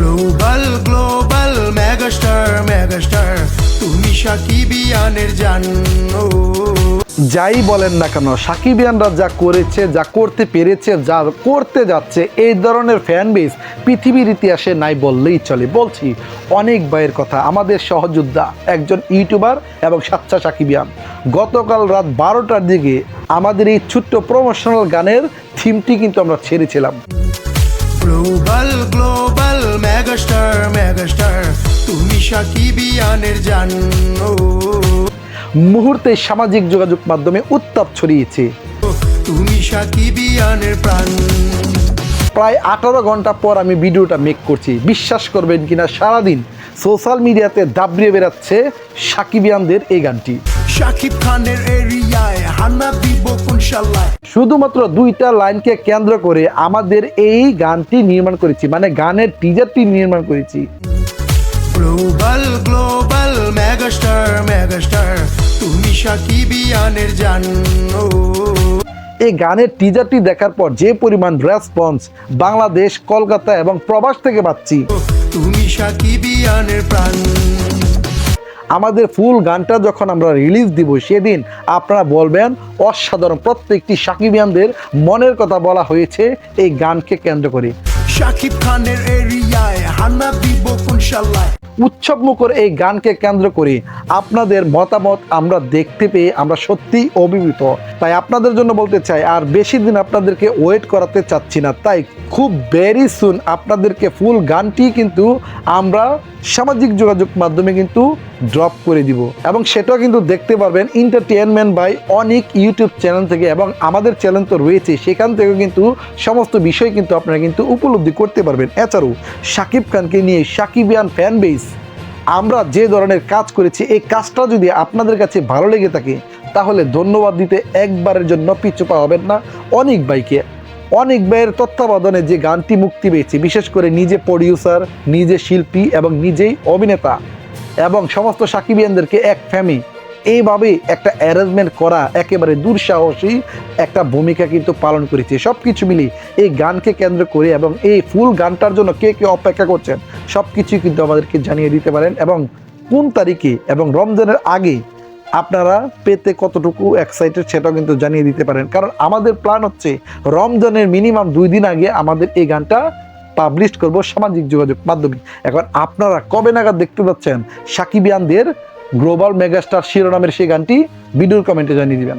Global global megastar megastar তুমি সাকিবিয়ানের জানো। যাই বলেন না কেন, সাকিবিয়ানরা যা করেছে, যা করতে পেরেছে, যা করতে যাচ্ছে, এই ধরনের ফ্যান বেস পৃথিবীর ইতিহাসে নাই বললেই চলে। বলছি, অনেক ভাইয়ের কথা। আমাদের সহযোদ্ধা একজন ইউটিউবার এবং সাচ্চা সাকিবিয়ান। গতকাল রাত বারোটার দিকে আমাদের এই ছোট্ট প্রমোশনাল গানের থিমটি কিন্তু আমরা ছেড়েছিলাম। গ্লোবাল গ্লোবাল মেগাস্টার মেগাস্টার তুমি সাকিবিয়ানের জান মুহূর্তে সামাজিক যোগাযোগ মাধ্যমে উত্তাপ ছড়িয়েছে। তুমি সাকিবিয়ানের প্রাণ। প্রায় আঠারো ঘণ্টা পর আমি ভিডিওটা মেক করছি। বিশ্বাস করবেন কিনা সারাদিন সোশ্যাল মিডিয়াতে দাবড়িয়ে বেড়াচ্ছে সাকিবিয়ানদের এই গানটি। শাকিব খানের এরিয়ায় হানা দিব শুধুমাত্র দুইটা লাইনকে কেন্দ্র করে আমাদের এই গানটি নির্মাণ করেছি মানে গানের টিজারটি নির্মাণ করেছি। গ্লোবাল গ্লোবাল মেগাস্টার মেগাস্টার তুমি সাকিবিয়ানের জানো এই গানের টিজারটি দেখার পর যে পরিমাণ রেসপন্স বাংলাদেশ কলকাতা এবং প্রবাস থেকে পাচ্ছি। তুমি সাকিবিয়ানের প্রাণ। আমাদের ফুল গানটা যখন আমরা রিলিজ দিব সেদিন আপনারা বলবেন অসাধারণ প্রত্যেকটি সাকিবিয়ানদের মনের কথা বলা হয়েছে এই গানকে কেন্দ্র করে। সাকিব খানের এরিয়ায় হানা দিব কোন উৎসব মুখর এই গানকে কেন্দ্র করে। আপনাদের মতামত আমরা দেখতে পেয়ে আমরা সত্যিই অভিভূত। তাই আপনাদের জন্য বলতে চাই, আর বেশি দিন আপনাদেরকে ওয়েট করাতে চাচ্ছি না। তাই খুব ভেরি সুন আপনাদেরকে ফুল গানটি কিন্তু আমরা সামাজিক যোগাযোগ মাধ্যমে কিন্তু ড্রপ করে দিব। এবং সেটাও কিন্তু দেখতে পারবেন এন্টারটেনমেন্ট বাই অনেক ইউটিউব চ্যানেল থেকে এবং আমাদের চ্যানেল তো রয়েছে। সেখান থেকেও কিন্তু সমস্ত বিষয় কিন্তু আপনারা কিন্তু উপলব্ধি করতে পারবেন। এছাড়াও শাকিব খানকে নিয়ে সাকিবিয়ান ফ্যান বেস আমরা যে ধরনের কাজ করেছি, এই কাজটা যদি আপনাদের কাছে ভালো লেগে থাকে, তাহলে ধন্যবাদ দিতে একবারের জন্য পিছু পা হবেন না। অনেক বাইকে অনেক ভাইয়ের তত্ত্বাবধানে যে গানটি মুক্তি পেয়েছে, বিশেষ করে নিজে প্রডিউসার নিজে শিল্পী এবং নিজেই অভিনেতা এবং সমস্ত সাকিবিয়ানদেরকে এক ফ্যামি এইভাবে একটা অ্যারেঞ্জমেন্ট করা একেবারে দুঃসাহসী একটা ভূমিকা কিন্তু পালন করেছে। সব কিছু মিলিয়ে এই গানকে কেন্দ্র করে এবং এই ফুল গানটার জন্য কে কে অপেক্ষা করছেন সব কিছুই কিন্তু আমাদেরকে জানিয়ে দিতে পারেন এবং কোন তারিখে এবং রমজানের আগে আপনারা পেতে কতটুকু এক্সাইটেড সেটাও কিন্তু জানিয়ে দিতে পারেন। কারণ আমাদের প্ল্যান হচ্ছে রমজানের মিনিমাম দুই দিন আগে আমাদের এই গানটা পাবলিশ করব সামাজিক যোগাযোগ মাধ্যমে। এখন আপনারা কবে নাগাদ দেখতে পাচ্ছেন সাকিবিয়ানদের গ্লোবাল মেগাস্টার শিরোনামের সেই গানটি? ভিডিওর কমেন্টে জানিয়ে দিবেন।